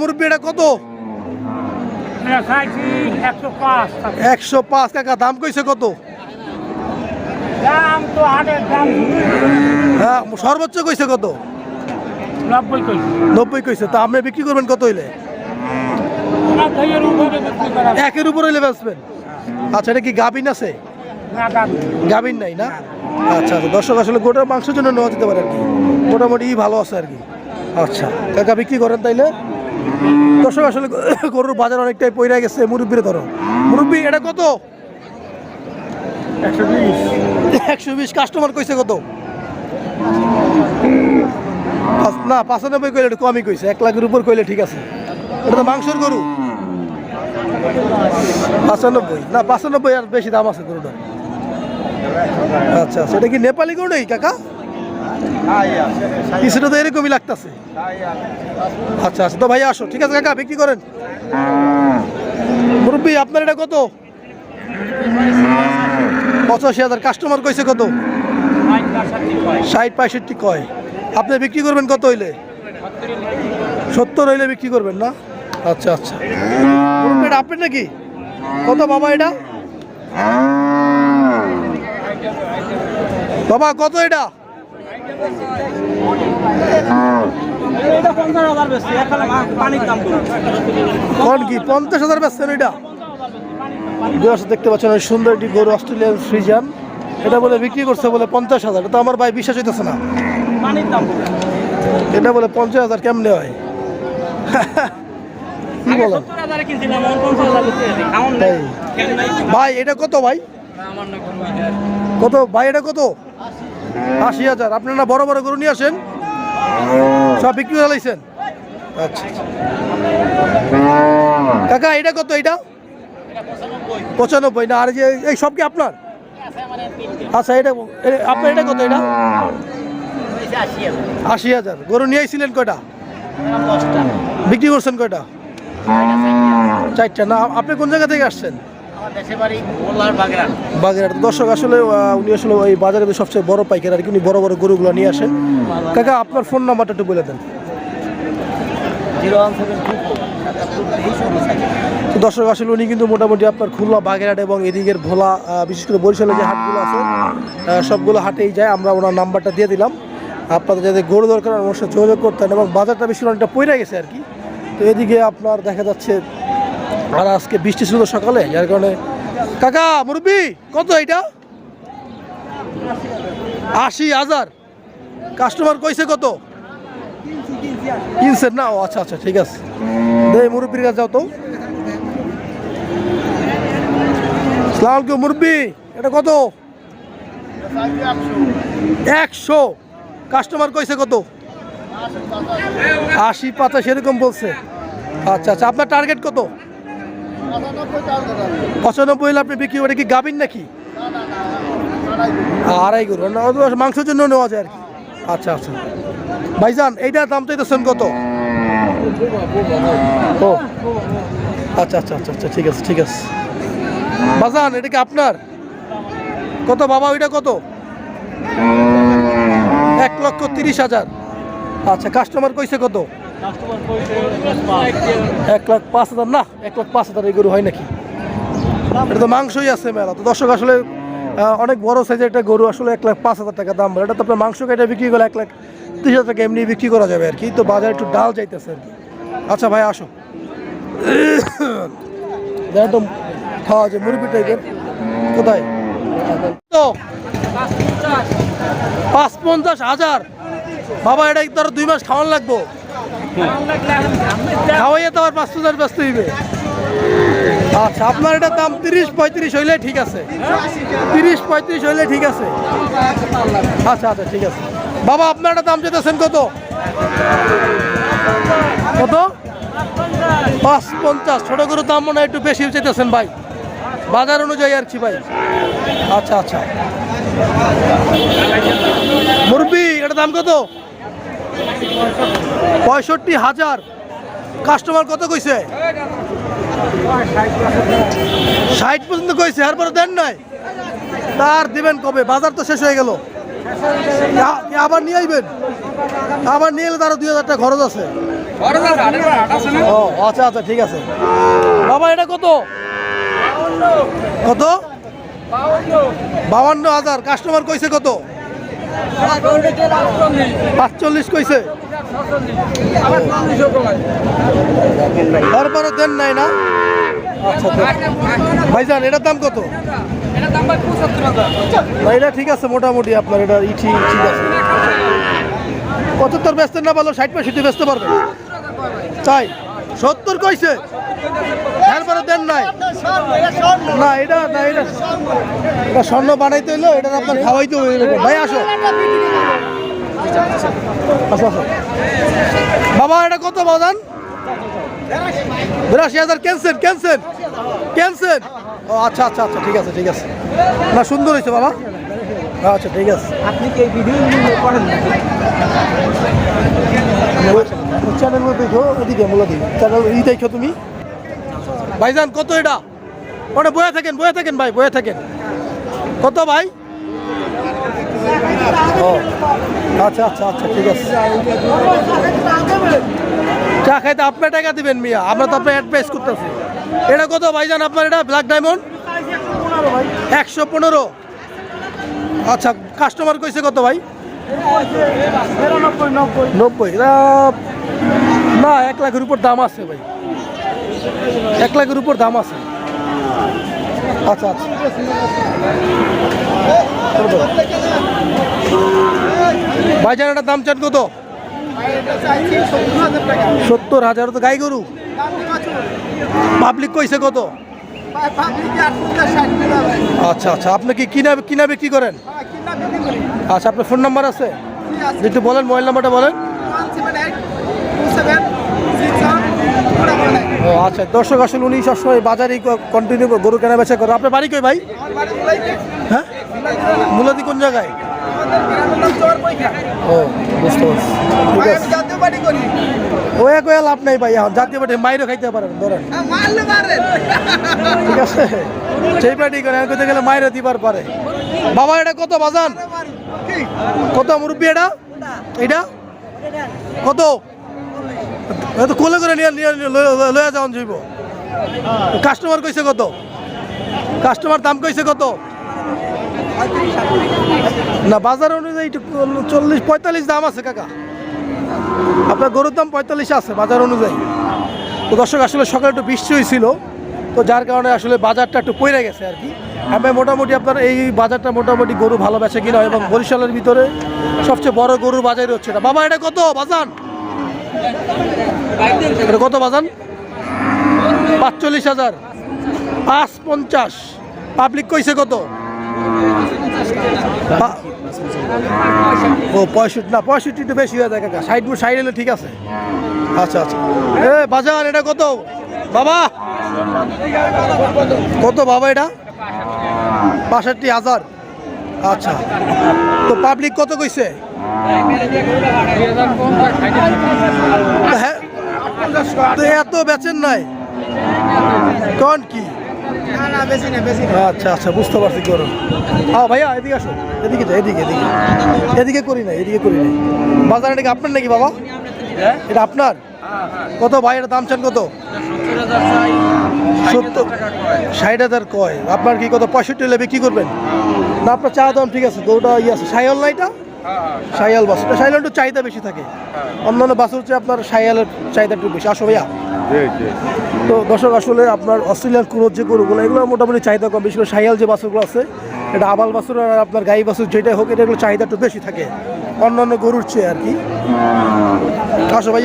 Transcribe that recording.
মুরব্বী এটা কত? একশো পাঁচ টাকা। কাকা দাম কইছে কত? হ্যাঁ সর্বোচ্চ কইছে কত? নব্বই কইছে। তা আপনি বিক্রি করবেন কত হইলে? একের উপর হইলে বেচবেন? আচ্ছা এটা কি গাবিন আছে? গাবিন নাই না? আচ্ছা আচ্ছা দর্শক আসলে গোটার মাংসের জন্য নেওয়া যেতে পারে আর কি। মোটামুটি ভালো আছে আর কি। আচ্ছা কাকা বিক্রি করেন তাইলে? দর্শক আসলে গরুর বাজার অনেকটাই পইরা গেছে। মুরব্বির ধরো। মুরব্বি এটা কত? একশো বিশ। কাস্টমার কইছে কত? না পাঁচানব্বই কইলে একটু কমই কইছে। এক লাখের উপর কইলে ঠিক আছে। এটা তো মাংসের গরু। পাঁচানব্বই। না পাঁচানব্বই আর বেশি দাম আছে গরুটার। আচ্ছা আচ্ছা। এটা কি নেপালি গরু নেই কাকা? কিছুটা তো এরকমই লাগতেছে। আচ্ছা আচ্ছা। তো ভাই, আসো। ঠিক আছে, কাকা, বিক্রি করেন। মুরব্বী, আপনার এটা কত? পঁচাশি হাজার। কাস্টমার কইছে কত? ষাট পঁয়ষট্টি কয়। আপনি বিক্রি করবেন কত হইলে? সত্তর হইলে বিক্রি করবেন না? আচ্ছা আচ্ছা। এটা আপনার নাকি? কত বাবা এটা? বাবা, কত এটা? কোন কি? পঞ্চাশ হাজার বেচছেন এটা? দর্শক দেখতে পাচ্ছেন ওই সুন্দর একটি গরু অস্ট্রেলিয়ান ফ্রিজান এটা বলে বিক্রি করছে বলে পঞ্চাশ হাজার। এটা তো আমার ভাই বিশ্বাস হইতেছে না। এটা বলে পঞ্চাশ হাজার কেমনে হয়? কি ভাই এটা কত ভাই? কত? ভাই এটা কত? আশি হাজার। আপনারা বড় বড় গরু নিয়ে আসেন। সব বিক্রি করে লাইছেন। আচ্ছা আচ্ছা। কাকা এটা কত এটা? পঁচানব্বই। না আর যে এই সব কি আপনার? আচ্ছা এটা আপনার এটা কত এটা? আশি হাজার। গরু নিয়ে আইছিলেন কয়টা? বিক্রি করছেন কয়টা? চারটা। না আপনি কোন জায়গা থেকে আসছেন? বাগেরহাট। দর্শক, আসলে উনি আসলে ওই বাজারে সবচেয়ে বড় পাইকার, আর কি। উনি বড় বড় গরুগুলো নিয়ে আসেন। কাকা, আপনার ফোন নাম্বারটা একটু বলে দেন। দর্শক, আসলে উনি কিন্তু মোটামুটি আপনার খুলনা, বাগেরহাট এবং এদিকের ভোলা বিশেষ করে বরিশালে যে হাটগুলো আছে সবগুলো হাটেই যায়। আমরা ওনার নাম্বারটা দিয়ে দিলাম। আপনাদের যাদের গরু দরকার আমার সাথে যোগাযোগ করতেন এবং বাজারটা বেশি অনেকটা পড়ে গেছে আর কি। তো এদিকে আপনার দেখা যাচ্ছে আর আজকে বৃষ্টি ছিল সকালে, যার কারণে কাকা, মুরব্বি, কত এটা? আশি হাজার। কাস্টমার কইছে কত? কিনছেন না ও আচ্ছা আচ্ছা ঠিক আছে। দে মুরব্বির কাছে যাও তো। আলাইকুম, মুরব্বি, এটা কত? একশো। কাস্টমার কইছে কত? আশি, পাঁচাশি, এরকম বলছে। আচ্ছা আচ্ছা আপনার টার্গেট কত? পঁচানব্বই হলে আপনি বিক্রি করে কি গাবিন নাকি আড়াই গরু মাংসের জন্য নেওয়া যায় আর কি আচ্ছা আচ্ছা ভাইজান এইটার দাম চাইতেছেন কত ও আচ্ছা আচ্ছা আচ্ছা আচ্ছা ঠিক আছে ঠিক আছে বাজান এটা কি আপনার কত বাবা ওইটা কত এক লক্ষ তিরিশ হাজার আচ্ছা কাস্টমার কইছে কত এক লাখ পাঁচ হাজার না, এক লাখ পাঁচ হাজার এই গরু হয় নাকি? এটা তো মাংসই আছে মেলা। তো দর্শক, আসলে অনেক বড় সাইজের একটা গরু আসলে এক লাখ পাঁচ হাজার টাকা দাম এটা তো আপনার মাংস কেটে বিক্রি করে এক লাখ তিরিশ হাজার টাকা এমনি বিক্রি করা যাবে আর কি। তো বাজারে একটু ডাল যাইতেছে আর কি। আচ্ছা ভাই, আসো। একদম খাওয়া যায়, মুরগি টাইপের। কোথায়? তো পাঁচ পঞ্চাশ হাজার। বাবা, এটা ধরো দুই মাস খাওয়ান লাগবো? পাঁচ হাজার ব্যস্ত হইবে। আচ্ছা আপনার এটার দাম তিরিশ পঁয়ত্রিশ হইলে ঠিক আছে। তিরিশ পঁয়ত্রিশ হইলে ঠিক আছে। আচ্ছা আচ্ছা ঠিক আছে। বাবা, আপনার একটা দাম যেতেছেন কত? কত? পাঁচ পঞ্চাশ। ছোট গরুর দাম মনে হয় একটু বেশি চেতেছেন ভাই। বাজার অনুযায়ী আর কি ভাই। আচ্ছা আচ্ছা। মুরব্বি এটা দাম কত? পঁয়ষট্টি হাজার। কাস্টমার কত কইছে? ষাট পর্যন্ত কইছে, এরপরে দেন নাই। তার দিবেন কবে? বাজার তো শেষ হয়ে গেল। আবার নিয়ে আইবেন। আবার নিয়ে এলে তারও দুই হাজার টাকা খরচ আছে। ও আচ্ছা আচ্ছা ঠিক আছে। বাবা, এটা কত? কত? বাউান্ন হাজার। কাস্টমার কইছে কত? পাঁচচল্লিশ কইছে। তারপরে দেন নাই না? ভাইজান, এটার দাম কত? এটা ঠিক আছে মোটামুটি আপনার, এটা ই ঠিক আছে। পঁচাত্তর বেচতে না পারল ষাট পঁয়ষট্টি বেচতে পারবে তাই সত্তর কইছে। এরপরে দেন নাই। না, এটা না, এটা এটা স্বর্ণ বানাইতে হইল এটা আপনার খাওয়াইতে হইল ভাই, আসো। বাবা, এটা কত বাজান? বিরাশি হাজার, ক্যান্সেল ক্যান্সেল ক্যান্সেল। ও আচ্ছা আচ্ছা আচ্ছা ঠিক আছে ঠিক আছে। না, সুন্দর হয়েছে বাবা। আচ্ছা ঠিক আছে। আপনি কি ভিডিও করেন না চ্যানেল দেখো, এদিকে মূলত। চ্যানেল ই দেখো তুমি। ভাইজান, কত এটা? ওটা বয়ে থাকেন বয়ে থাকেন ভাই, বয়ে থাকেন। কত ভাই? আচ্ছা আচ্ছা আচ্ছা ঠিক আছে। চা খাইতে আপনার টাকা দিবেন মিয়া, আমরা তো আপনার অ্যাডভাইস করতেছি। এটা কত ভাইজান আপনার এটা ব্ল্যাক ডায়মন্ড একশো পনেরো। আচ্ছা কাস্টমার কইছে কত ভাই? নব্বই। না এক লাখের উপর দাম আছে ভাই। এক লাখের উপর দাম আছে। আচ্ছা আচ্ছা। ভাইজান এটার দাম চান কত? সত্তর হাজার। তো গাই গরু? পাবলিক কইছে কত? আচ্ছা আচ্ছা। আপনি কি কিনা কিনা বিক্রি করেন? আচ্ছা আপনার ফোন নাম্বার আছে। একটু বলেন মোবাইল নাম্বারটা বলেন। ও আচ্ছা দর্শক আসলে উনি সবসময় বাজারেই কন্টিনিউ গরু কেনা বেচা করে। আপনার বাড়ি কই ভাই? হ্যাঁ? মূলাদি কোন জায়গায়? ও, বুঝতে পারছি। লাভ নাই ভাই, এখন জাতীয় দিবার বাবা, এটা কত বাজান? কত মুরব্বী এটা? এটা? কত? তো কোলে করে নিয়ে নিয়ে লয়ে যাওয়ান যাইব কাস্টমার কইছে কত? কাস্টমার দাম কইছে কত? না, বাজার অনুযায়ী চল্লিশ, পঁয়তাল্লিশ দাম আছে কাকা। আপনার গরুর দাম পঁয়তাল্লিশ আছে বাজার অনুযায়ী। তো দর্শক, আসলে সকালে একটু বৃষ্টি হয়েছিল, তো যার কারণে আসলে বাজারটা একটু পড়ে গেছে আর কি। আমি মোটামুটি আপনার এই বাজারটা মোটামুটি গরু ভালো বেচে কিনা এবং বরিশালের ভিতরে সবচেয়ে বড় গরুর বাজার হচ্ছে এটা। বাবা, এটা কত? বাজান? এটা কত বাজান? পাঁচচল্লিশ হাজার। পাঁচ পঞ্চাশ পাবলিক কইছে কত? ও, পঁয়ষট্টি না, পঁয়ষট্টি একটু বেশি হয়ে যায়, কাকা। সাইড সাইড এলে ঠিক আছে। আচ্ছা আচ্ছা। এ বাজার এটা কত? বাবা! কত বাবা এটা? বাষট্টি হাজার। আচ্ছা। তো পাবলিক কত কইছে? তো এত বেচেন নাই? কোন কি? আচ্ছা আচ্ছা বুঝতে পারছি, করুন। হ্যাঁ ভাইয়া, এদিকে আসো। এদিকে যা এদিকে এদিকে। এদিকে করি না এদিকে করি না বাজার এটা কি আপনার নাকি বাবা? এটা আপনার? কত ভাই, এটা দাম চান কত? সত্তর, ষাট হাজার কয়। আপনার কি কত পঁয়ষট্টি হলে বিক্রি করবেন? না, আপনার চা দাম ঠিক আছে, গরুটা ইয়ে আছে। সাইয়াল না এটা? সাইয়াল বাস। এটা সাইয়াল একটু চাহিদা বেশি থাকে। অন্যান্য বাসের হচ্ছে আপনার সাইয়ালের চাহিদা একটু বেশি। আসো ভাইয়া। তো দর্শক আসলে আপনার অস্ট্রেলিয়ার ক্রোধ যে গরুগুলো এগুলো মোটামুটি চাহিদা কম। বেশি করে সাইয়াল যে বাসগুলো আছে এটা আবাল বাসুর আর আপনার গাই বাসুর যেটাই হোক এটা এগুলো চাহিদা একটু বেশি থাকে। অন্যান্য গরুর চেয়ে আর কি। আসো ভাইয়া।